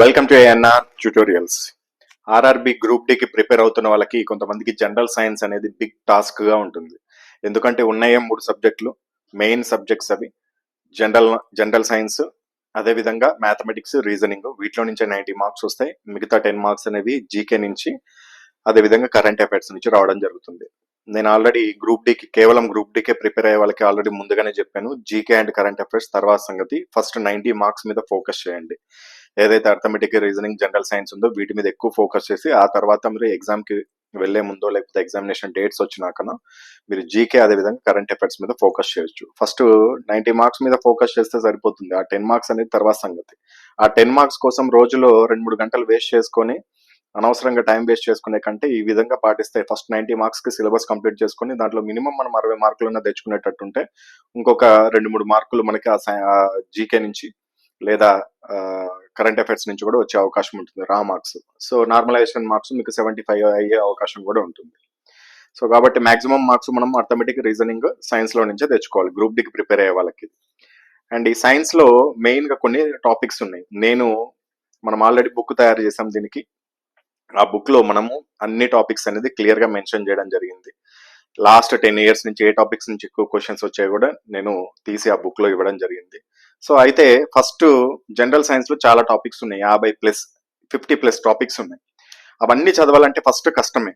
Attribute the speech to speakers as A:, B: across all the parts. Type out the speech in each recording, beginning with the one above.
A: Welcome to ANR tutorials RRB group డికి prepare అవుతున్న వాళ్ళకి కొంతమందికి జనరల్ సైన్స్ అనేది బిగ్ టాస్క్గా ఉంటుంది. ఎందుకంటే ఉన్నాయే మూడు సబ్జెక్టులు మెయిన్ సబ్జెక్ట్స్ అవి జనరల్ జనరల్ సైన్స్ అదేవిధంగా మ్యాథమెటిక్స్ రీజనింగ్ వీటిలో నుంచే నైంటీ మార్క్స్ వస్తాయి. మిగతా టెన్ మార్క్స్ అనేవి జీకే నుంచి అదేవిధంగా కరెంట్ అఫైర్స్ నుంచి రావడం జరుగుతుంది. నేను ఆల్రెడీ గ్రూప్ డికి కేవలం గ్రూప్ డికే ప్రిపేర్ అయ్యే వాళ్ళకి ఆల్రెడీ ముందుగానే చెప్పాను. జీకే అండ్ కరెంట్ అఫైర్స్ తర్వాత సంగతి. ఫస్ట్ నైంటీ మార్క్స్ మీద ఫోకస్ చేయండి. ఏదైతే అర్థమెటిక్ రీజనింగ్ జనరల్ సైన్స్ ఉందో వీటి మీద ఎక్కువ ఫోకస్ చేసి ఆ తర్వాత మీరు ఎగ్జామ్కి వెళ్ళే ముందో లేకపోతే ఎగ్జామినేషన్ డేట్స్ వచ్చినాకనో మీరు జీకే అదే విధంగా కరెంట్ అఫైర్స్ మీద ఫోకస్ చేయొచ్చు. ఫస్ట్ నైన్టీ మార్క్స్ మీద ఫోకస్ చేస్తే సరిపోతుంది. ఆ టెన్ మార్క్స్ అనేది తర్వాత సంగతి. ఆ టెన్ మార్క్స్ కోసం రోజులో రెండు మూడు గంటలు వేస్ట్ చేసుకొని అనవసరంగా టైం వేస్ట్ చేసుకునే కంటే ఈ విధంగా పాటిస్తే ఫస్ట్ నైన్టీ మార్క్స్కి సిలబస్ కంప్లీట్ చేసుకొని దాంట్లో మినిమం మనం అరవై మార్కులన్నా తెచ్చుకునేటట్టుంటే ఇంకొక రెండు మూడు మార్కులు మనకి ఆ జీకే నుంచి లేదా కరెంట్ అఫైర్స్ నుంచి కూడా వచ్చే అవకాశం ఉంటుంది raw marks. So normalization marks మీకు సెవెంటీ ఫైవ్ అయ్యే అవకాశం కూడా ఉంటుంది. సో కాబట్టి మాక్సిమం మార్క్స్ మనం అర్థమెటిక్ రీజనింగ్ సైన్స్లో నుంచే తెచ్చుకోవాలి. గ్రూప్ డికి ప్రిపేర్ అయ్యే వాళ్ళకి. అండ్ ఈ సైన్స్లో మెయిన్గా కొన్ని టాపిక్స్ ఉన్నాయి. నేను మనం ఆల్రెడీ బుక్ తయారు చేసాం దీనికి. ఆ బుక్లో మనము అన్ని టాపిక్స్ అనేది క్లియర్గా మెన్షన్ చేయడం జరిగింది. లాస్ట్ టెన్ ఇయర్స్ నుంచి ఏ టాపిక్స్ నుంచి ఎక్కువ క్వశ్చన్స్ వచ్చాయి కూడా నేను తీసి ఆ బుక్లో ఇవ్వడం జరిగింది. సో అయితే ఫస్ట్ జనరల్ సైన్స్లో చాలా టాపిక్స్ ఉన్నాయి. యాభై ప్లస్ ఫిఫ్టీ ప్లస్ టాపిక్స్ ఉన్నాయి. అవన్నీ చదవాలంటే ఫస్ట్ కష్టమే.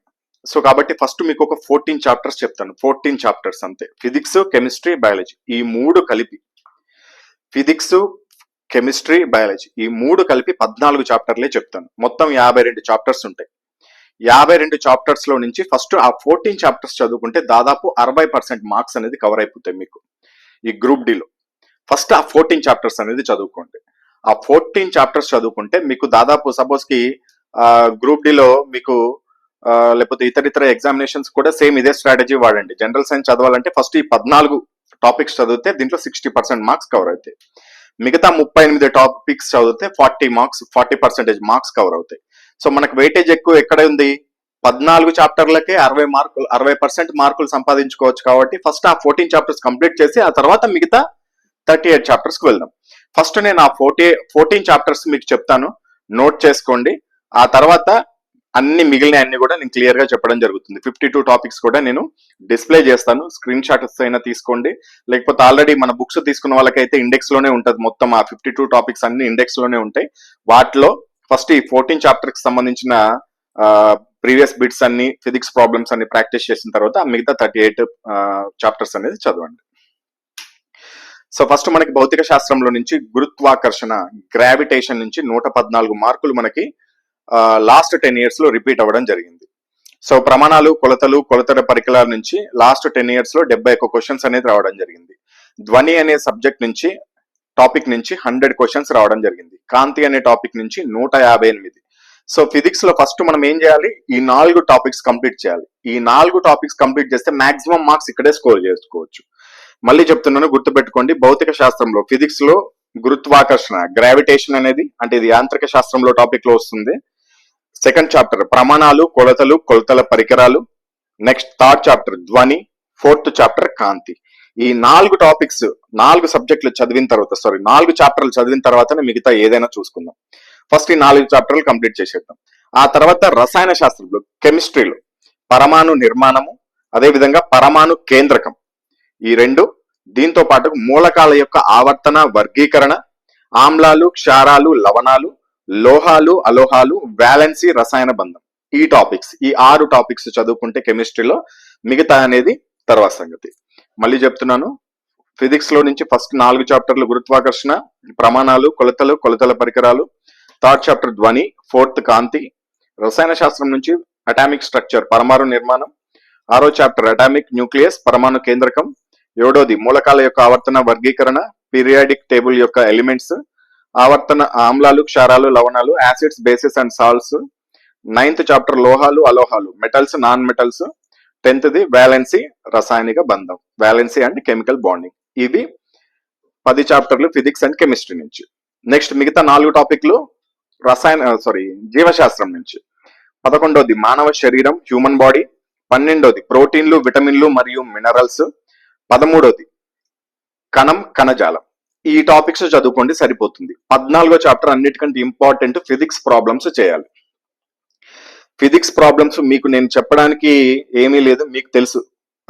A: సో కాబట్టి ఫస్ట్ మీకు ఒక ఫోర్టీన్ చాప్టర్స్ చెప్తాను. ఫోర్టీన్ చాప్టర్స్ అంతే. ఫిజిక్స్ కెమిస్ట్రీ బయాలజీ ఈ మూడు కలిపి ఫిజిక్స్ కెమిస్ట్రీ బయాలజీ ఈ మూడు కలిపి పద్నాలుగు చాప్టర్లే చెప్తాను. మొత్తం యాభై రెండు చాప్టర్స్ ఉంటాయి. యాభై రెండు చాప్టర్స్లో నుంచి ఫస్ట్ ఆ ఫోర్టీన్ చాప్టర్స్ చదువుకుంటే దాదాపు అరవై పర్సెంట్ మార్క్స్ అనేది కవర్ అయిపోతాయి మీకు. ఈ గ్రూప్ డిలో ఫస్ట్ ఆ ఫోర్టీన్ చాప్టర్స్ అనేది చదువుకోండి. ఆ ఫోర్టీన్ చాప్టర్స్ చదువుకుంటే మీకు దాదాపు సపోజ్కి గ్రూప్ డిలో మీకు లేకపోతే ఇతర ఇతర ఎగ్జామినేషన్స్ కూడా సేమ్ ఇదే స్ట్రాటజీ వాడండి. జనరల్ సైన్స్ చదవాలంటే ఫస్ట్ ఈ పద్నాలుగు టాపిక్స్ చదివితే దీంట్లో సిక్స్టీ పర్సెంట్ మార్క్స్ కవర్ అవుతాయి. మిగతా ముప్పై ఎనిమిది టాపిక్స్ చదివితే forty marks forty percentage marks cover అవుతాయి. సో మనకు వెయిటేజ్ ఎక్కువ ఎక్కడ ఉంది? పద్నాలుగు చాప్టర్లకే అరవై మార్కులు అరవై పర్సెంట్ మార్కులు సంపాదించుకోవచ్చు కాబట్టి ఫస్ట్ ఆ ఫోర్టీన్ చాప్టర్స్ కంప్లీట్ చేసి ఆ తర్వాత మిగతా థర్టీ ఎయిట్ చాప్టర్స్కి వెళ్దాం. ఫస్ట్ నేను ఆ ఫోర్టీ ఫోర్టీన్ చాప్టర్స్ మీకు చెప్తాను. నోట్ చేసుకోండి. ఆ తర్వాత అన్ని మిగిలిన అన్ని కూడా నేను క్లియర్గా చెప్పడం జరుగుతుంది. ఫిఫ్టీ టూ టాపిక్స్ కూడా నేను డిస్ప్లే చేస్తాను. స్క్రీన్ షాట్స్ అయినా తీసుకోండి. లేకపోతే ఆల్రెడీ మన బుక్స్ తీసుకున్న వాళ్ళకైతే ఇండెక్స్లోనే ఉంటుంది మొత్తం ఆ ఫిఫ్టీ టూ టాపిక్స్ అన్ని ఇండెక్స్లోనే ఉంటాయి. వాటిలో ఫస్ట్ ఈ ఫోర్టీన్ చాప్టర్కి సంబంధించిన ప్రీవియస్ బిట్స్ అన్ని ఫిజిక్స్ ప్రాబ్లమ్స్ అన్ని ప్రాక్టీస్ చేసిన తర్వాత మిగతా థర్టీ ఎయిట్ చాప్టర్స్ అనేది చదవండి. సో ఫస్ట్ మనకి భౌతిక శాస్త్రంలో నుంచి గురుత్వాకర్షణ గ్రావిటేషన్ నుంచి నూట పద్నాలుగు మార్కులు మనకి లాస్ట్ టెన్ ఇయర్స్లో రిపీట్ అవ్వడం జరిగింది. సో ప్రమాణాలు కొలతలు కొలతల పరికరాల నుంచి లాస్ట్ టెన్ ఇయర్స్లో డెబ్బై ఒక్క క్వశ్చన్స్ అనేది రావడం జరిగింది. ధ్వని అనే సబ్జెక్ట్ నుంచి టాపిక్ నుంచి హండ్రెడ్ క్వశ్చన్స్ రావడం జరిగింది. కాంతి అనే టాపిక్ నుంచి నూట యాభై ఎనిమిది. సో ఫిజిక్స్లో ఫస్ట్ మనం ఏం చేయాలి? ఈ నాలుగు టాపిక్స్ కంప్లీట్ చేయాలి. ఈ నాలుగు టాపిక్స్ కంప్లీట్ చేస్తే మాక్సిమం మార్క్స్ ఇక్కడే స్కోర్ చేసుకోవచ్చు. మళ్ళీ చెప్తున్నాను గుర్తుపెట్టుకోండి భౌతిక శాస్త్రంలో ఫిజిక్స్లో గురుత్వాకర్షణ గ్రావిటేషన్ అనేది అంటే ఇది యాంత్రిక శాస్త్రంలో టాపిక్లో వస్తుంది. సెకండ్ చాప్టర్ ప్రమాణాలు కొలతలు కొలతల పరికరాలు. నెక్స్ట్ థర్డ్ చాప్టర్ ధ్వని. ఫోర్త్ చాప్టర్ కాంతి. ఈ నాలుగు టాపిక్స్ నాలుగు సబ్జెక్టులు చదివిన తర్వాత సారీ నాలుగు చాప్టర్లు చదివిన తర్వాతనే మిగతా ఏదైనా చూసుకుందాం. ఫస్ట్ ఈ నాలుగు చాప్టర్లు కంప్లీట్ చేసేద్దాం. ఆ తర్వాత రసాయన శాస్త్రంలో కెమిస్ట్రీలో పరమాణు నిర్మాణము అదేవిధంగా పరమాణు కేంద్రకం. ఈ రెండు దీంతో పాటు మూలకాల యొక్క ఆవర్తన వర్గీకరణ ఆమ్లాలు క్షారాలు లవణాలు లోహాలు అలోహాలు వ్యాలెన్సీ రసాయన బంధం. ఈ టాపిక్స్ ఈ ఆరు టాపిక్స్ చదువుకుంటే కెమిస్ట్రీలో మిగతా అనేది తర్వాత సంగతి. మళ్ళీ చెప్తున్నాను ఫిజిక్స్లో నుంచి ఫస్ట్ నాలుగు చాప్టర్లు గురుత్వాకర్షణ ప్రమాణాలు కొలతలు కొలతల పరికరాలు థర్డ్ చాప్టర్ ధ్వని ఫోర్త్ కాంతి రసాయన శాస్త్రం నుంచి అటామిక్ స్ట్రక్చర్ పరమాణు నిర్మాణం ఆరో చాప్టర్ అటామిక్ న్యూక్లియస్ పరమాణు కేంద్రకం ఏడోది మూలకాల యొక్క ఆవర్తన వర్గీకరణ పీరియాడిక్ టేబుల్ యొక్క ఎలిమెంట్స్ ఆవర్తన ఆమ్లాలు క్షారాలు లవణాలు acids bases and salts ninth chapter లోహాలు అలోహాలు metals non metals tenth the valency రసాయనిక బంధం వ్యాలెన్సీ అండ్ కెమికల్ బాండింగ్ ఇవి పది చాప్టర్లు ఫిజిక్స్ అండ్ కెమిస్ట్రీ నుంచి. నెక్స్ట్ మిగతా నాలుగు టాపిక్లు రసాయన సారీ జీవశాస్త్రం నుంచి. పదకొండోది మానవ శరీరం హ్యూమన్ బాడీ పన్నెండోది ప్రోటీన్లు విటమిన్లు మరియు మినరల్స్ పదమూడోది. కణం కణజాలం. ఈ టాపిక్స్ చదువుకోండి సరిపోతుంది. పద్నాలుగో చాప్టర్ అన్నిటికంటే ఇంపార్టెంట్ ఫిజిక్స్ ప్రాబ్లమ్స్ చేయాలి. ఫిజిక్స్ ప్రాబ్లమ్స్ మీకు నేను చెప్పడానికి ఏమీ లేదు మీకు తెలుసు.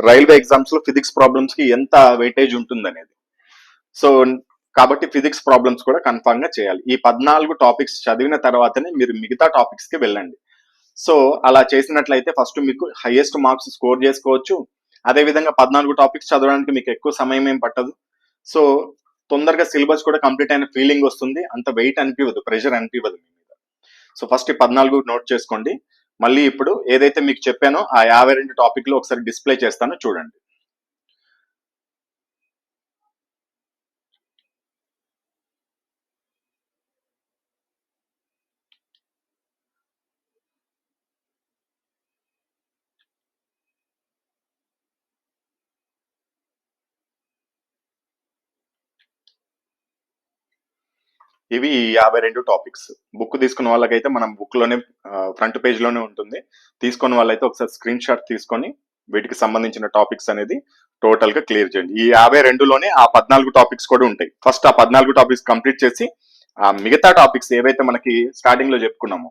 A: రైల్వే ఎగ్జామ్స్లో ఫిజిక్స్ ప్రాబ్లమ్స్కి ఎంత వెయిటేజ్ ఉంటుందనేది. సో కాబట్టి ఫిజిక్స్ ప్రాబ్లమ్స్ కూడా కన్ఫామ్గా చేయాలి. ఈ పద్నాలుగు టాపిక్స్ చదివిన తర్వాతనే మీరు మిగతా టాపిక్స్కి వెళ్ళండి. సో అలా చేసినట్లయితే ఫస్ట్ మీకు హైయెస్ట్ మార్క్స్ స్కోర్ చేసుకోవచ్చు. అదే విధంగా పద్నాలుగు టాపిక్స్ చదవడానికి మీకు ఎక్కువ సమయం ఏం పట్టదు. సో తొందరగా సిలబస్ కూడా కంప్లీట్ అయిన ఫీలింగ్ వస్తుంది. అంత వెయిట్ అనిపించదు ప్రెషర్ అనిపించదు మీ మీద. సో ఫస్ట్ ఈ పద్నాలుగు నోట్ చేసుకోండి. మళ్ళీ ఇప్పుడు ఏదైతే మీకు చెప్పానో ఆ యాభై రెండు టాపిక్లో ఒకసారి డిస్ప్లే చేస్తానో చూడండి. ఇవి యాభై రెండు టాపిక్స్ బుక్ తీసుకున్న వాళ్ళకైతే మనం బుక్లోనే ఫ్రంట్ పేజ్లోనే ఉంటుంది. తీసుకున్న వాళ్ళైతే ఒకసారి స్క్రీన్ షాట్ తీసుకొని వీటికి సంబంధించిన టాపిక్స్ అనేది టోటల్గా క్లియర్ చేయండి. ఈ యాభై రెండులోనే ఆ పద్నాలుగు టాపిక్స్ కూడా ఉంటాయి. ఫస్ట్ ఆ పద్నాలుగు టాపిక్స్ కంప్లీట్ చేసి ఆ మిగతా టాపిక్స్ ఏవైతే మనకి స్టార్టింగ్లో చెప్పుకున్నామో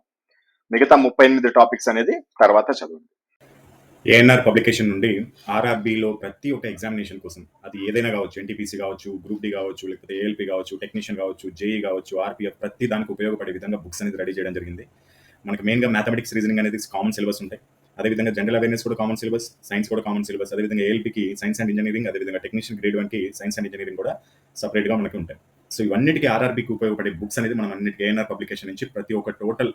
A: మిగతా ముప్పై ఎనిమిది టాపిక్స్ అనేది తర్వాత చదవండి.
B: ఏఎన్ఆర్ పబ్లికేషన్ నుండి ఆర్ఆర్బిలో ప్రతి ఒక్క ఎగ్జామినేషన్ కోసం అది ఏదైనా కావచ్చు ఎన్టీపీసీ కావచ్చు గ్రూప్ డి కావచ్చు లేకపోతే ఏఎల్పి కావచ్చు టెక్నీషియన్ కావచ్చు జేఈ కావచ్చు ఆర్పిఎఫ్ ప్రతి దానికి ఉపయోగపడే విధంగా బుక్స్ అనేది రెడీ చేయడం జరిగింది. మనకి మెయిన్గా మ్యాథమెటిక్స్ రీజనింగ్ అనేది కామన్ సిలబస్ ఉంటాయి. అదేవిధంగా జనరల్ అవేర్నెస్ కూడా కామన్ సిలబస్ సైన్స్ కూడా కామన్ సిలబస్ అదేవిధంగా ఏఎల్పికి సైన్స్ అండ్ ఇంజనీరింగ్ అదేవిధంగా టెక్నీషియన్ గ్రేడ్ వన్కి సైన్స్ అండ్ ఇంజనీరింగ్ కూడా సపరేట్గా మనకి ఉంటాయి. సో ఇవన్నిటికీ ఆర్ఆర్బికి ఉపయోగపడే బుక్స్ అనేది మనం అన్నిటికీ ఏఎన్ఆర్ పబ్లికేషన్ నుంచి ప్రతి ఒక్క టోటల్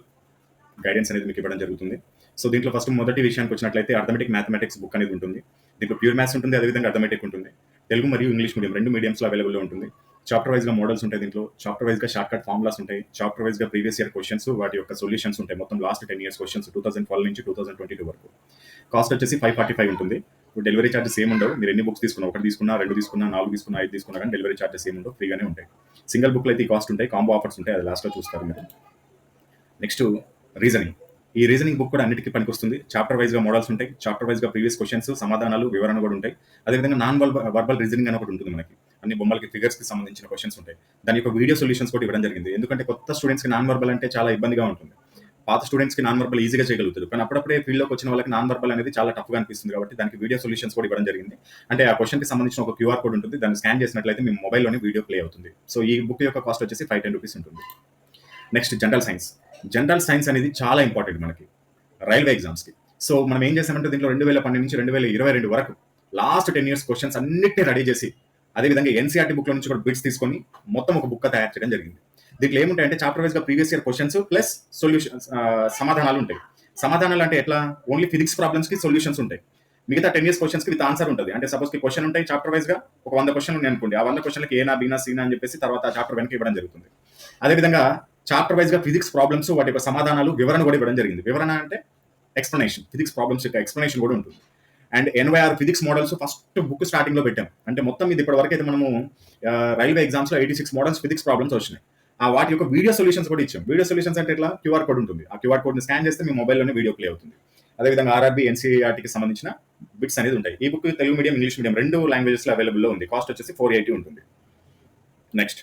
B: గైడెన్స్ అనేది మీకు ఇవ్వడం జరుగుతుంది. సో దీంట్లో ఫస్ట్ మొదటి విషయానికి వచ్చినట్లయితే అర్థమెటిక్ మ్యాథమెటిక్స్ బుక్ అనేది ఉంటుంది. దీంట్లో ప్యూర్ మ్యాథ్స్ ఉంటుంది అదేవిధంగా అర్థమెటిక్ ఉంటుంది. తెలుగు మరియు ఇంగ్లీష్ మీడియం రెండు మీడియంస్లో అవైలబుల్లో ఉంటుంది. చాప్టర్ వైజ్గా మోడల్స్ ఉంటాయి దీంట్లో చాప్టర్ వైజ్గా షార్ట్ కట్ ఫార్ములాస్ ఉంటాయి చాప్టర్ వైజ్గా ప్రీవియస్ ఇయర్ క్వశ్చన్స్ వాటి యొక్క సొల్యూషన్స్ ఉంటాయి. మొత్తం last ten years questions two thousand twelve నుంచి టూ థౌసండ్ ట్వంటీ టూ వరకు. కాస్ట్ వచ్చేసి ఫైవ్ ఫార్టీ ఫైవ్ ఉంటుంది డెలివరీ చార్జెస్ ఏమి ఉండవు. మీరు ఎన్ని బుక్స్ తీసుకున్నా ఒకటి తీసుకున్నా రెండు తీసుకున్నా నాలుగు తీసుకున్నా ఐదు తీసుకున్నా కానీ డెలివరీ చార్జెస్ ఏమి ఉండవు. ఫ్రీగానే ఉంటాయి. సింగిల్ బుక్లు అయితే కాస్ట్ ఉంటాయి. కాంబో ఆఫర్స్ ఉంటాయి. అది లాస్ట్లో చూస్తారు మీరు. నెక్స్ట్ రీజనింగ్ ఈ రీజనింగ్ బుక్ కూడా అన్నిటికీ పనికొస్తుంది. చాప్టర్ వైజ్గా మోడల్స్ ఉంటాయి. చాప్టర్ వైజ్గా ప్రీవియస్ క్వశ్చన్స్ సమాధానాలు వివరణ కూడా ఉంటాయి. అదేవిధంగా నాన్ వర్బల్ రీజనింగ్ అని ఒకటి ఉంటుంది మనకి. అన్ని బొమ్మలకి ఫిగర్స్కి సంబంధించిన క్వశ్చన్స్ ఉంటాయి. దాని యొక్క వీడియో సొల్యూషన్స్ కూడా ఇవ్వడం జరిగింది. ఎందుకంటే కొత్త స్టూడెంట్స్కి నాన్ వర్బల్ అంటే చాలా ఇబ్బందిగా ఉంటుంది. పాత స్టూడెంట్స్కి నాన్ వర్బల్ ఈజీగా చేయగలుగుతారు. కానీ అప్పుడప్పుడే ఫీల్డ్లోకి వచ్చిన వాళ్ళకి నాన్ వర్బల్ అనేది చాలా టఫ్గా అనిపిస్తుంది కాబట్టి దానికి వీడియో సొల్యూషన్స్ కూడా ఇవ్వడం జరిగింది. అంటే ఆ క్వశ్చన్కి సంబంధించిన ఒక క్యూఆర్ కోడ్ ఉంటుంది. దాన్ని స్కాన్ చేసినట్లయితే మీ మొబైల్లోనే వీడియో ప్లే అవుతుంది. సో ఈ బుక్ యొక్క కాస్ట్ వచ్చేసి ఫైవ్ టెన్ రూపీస్ ఉంటుంది. Next general science general science అనేది చాలా ఇంపార్టెంట్ మనకి రైల్వే ఎగ్జామ్స్కి. సో మనం ఏం చేసామంటే దీంట్లో రెండు వేల పన్నెండు నుంచి రెండు వేల ఇరవై రెండు వరకు లాస్ట్ టెన్ ఇయర్స్ క్వశ్చన్స్ అన్నిటిని రెడీ చేసి అదేవిధంగా ఎన్సీఆర్టీ బుక్లో నుంచి కూడా బిట్స్ తీసుకొని మొత్తం ఒక బుక్ తయారు చేయడం జరిగింది. దీంట్లో ఏముంటాయంటే చాప్టర్ వైజ్గా previous year questions plus solutions సమాధానాలు ఉంటాయి. సమాధానాలు అంటే ఎట్లా? ఓన్లీ ఫిజిక్స్ ప్రాబ్లమ్స్కి సొల్యూషన్స్ ఉంటాయి. మిగతా టెన్ ఇయర్స్ క్వశ్చన్స్కి విత్ ఆన్సర్ ఉంటుంది. అంటే సపోజ్ క్వశ్చన్ ఉంటాయి చాప్టర్ వైజ్గా ఒక వంద క్వశ్చన్ ఉన్నాయి అనుకోండి ఆ వంద క్వశ్చన్లకి ఏనా బీనా సీనా అని చెప్పేసి తర్వాత ఆ చాప్టర్ వెనక ఇవ్వడం జరుగుతుంది. అదేవిధంగా చాప్టర్ వైజ్గా ఫిజిక్స్ ప్రాబ్లమ్స్ వాటి యొక్క సమాధానాలు వివరణ కూడా ఇవ్వడం జరిగింది. వివరణ అంటే ఎక్స్ప్లెనేషన్ ఫిజిక్స్ ప్రాబ్లమ్స్ యొక్క ఎక్స్ప్లెనేషన్ కూడా ఉంటుంది. And NYR physics models first book స్టార్టింగ్లో పెట్టాం. అంటే మొత్తం ఇది ఇప్పటి వరకు అయితే మనము రైల్వే ఎగ్జామ్స్లో eighty six models physics problems వచ్చినాయి. ఆ వాటి యొక్క వీడియో సొల్యూషన్స్ కూడా ఇచ్చాం. వీడియో సొల్యూషన్స్ అంటే ఇట్లా క్యూఆర్ కోడ్ ఉంటుంది. ఆ క్యూఆర్ కోడ్ని స్కాన్ చేస్తే మీ మొబైల్లోనే వీడియో ప్లే అవుతుంది. అదేవిధంగా ఆర్ఆర్బీ ఎన్సీఆర్టీకి సంబంధించిన బిట్స్ అనేది ఉంటాయి. ఈ book Telugu medium English medium రెండు లాంగ్వేజెస్లో అవైలబుల్ ఉంది. కాస్ట్ వచ్చేసి ఫోర్ ఎయిటీ ఉంటుంది. Next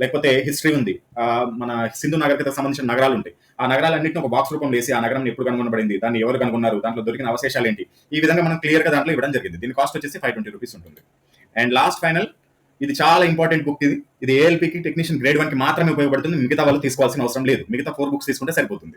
B: లేకపోతే హిస్టరీ ఉంది. మన సింధు నాగరికతకు సంబంధించిన నగరాలు ఉంటాయి. ఆ నగరాలన్నింటిని ఒక బాక్స్ రూపంలో వేసి ఆ నగరం ఎప్పుడు కనుగొనబడింది? దాన్ని ఎవరు కనుగొన్నారు? దాంట్లో దొరికిన అవశేషాలు ఏంటి? ఈ విధంగా మనం క్లియర్గా దాంట్లో ఇవ్వడం జరిగింది. దీని కాస్ట్ వచ్చేసి ఫైవ్ ట్వంటీ రూపీస్ ఉంటుంది. అండ్ లాస్ట్ ఫైనల్ ఇది చాలా ఇంపార్టెంట్ బుక్ ఇది. ఇది ఏఎల్పీకి టెక్నీషియన్ గ్రేడ్ వన్కి మాత్రమే ఉపయోగపడుతుంది. మిగతా వాళ్ళు తీసుకోవాల్సిన అవసరం లేదు. మిగతా ఫోర్ బుక్స్ తీసుకుంటే సరిపోతుంది.